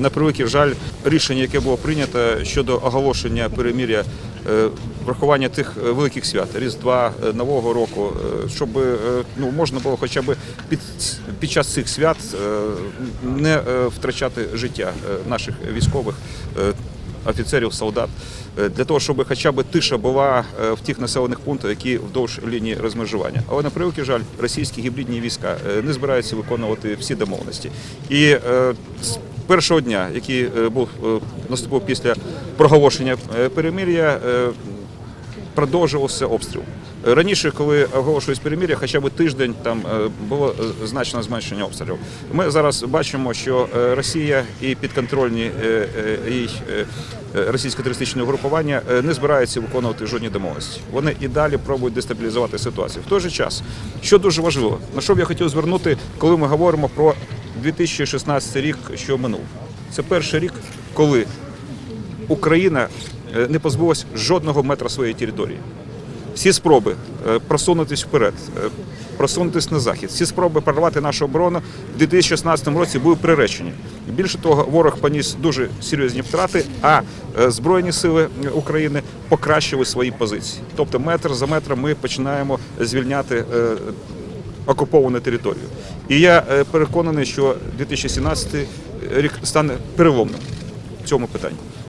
На превеликий жаль, рішення, яке було прийнято щодо оголошення переміря, е, врахування тих е, великих свят Різдва, е, Нового року, щоб ну можна було хоча б під, під час цих свят не втрачати життя наших військових. Офіцерів, солдат для того, щоб хоча б тиша була в тих населених пунктах, які вдовж лінії розмежування. Але на превеликий жаль, російські гібридні війська не збираються виконувати всі домовленості. І першого дня, який е, був е, наступив після проголошення е, перемир'я, продовжувався обстріл. Раніше, коли оголошувалось перемир'я, хоча б тиждень там було значне зменшення обстрілів. Ми зараз бачимо, що Росія і підконтрольні їй е, е, російсько-терористичне угрупування не збираються виконувати жодні домовленості. Вони і далі пробують дестабілізувати ситуацію. В той же час, що дуже важливо, на що б я хотів звернути, коли ми говоримо про 2016 рік, що минув. Це перший рік, коли Україна е, не позбулась жодного метра своєї території. Всі спроби е, просунутись вперед, е, просунутись на захід, всі спроби прорвати нашу оборону в 2016 році були приречені. Більше того, ворог поніс дуже серйозні втрати, а збройні сили України покращили свої позиції. Тобто, метр за метром ми починаємо звільняти окуповану територію. І я е, переконаний, що 2017 рік стане переломним в цьому питанні.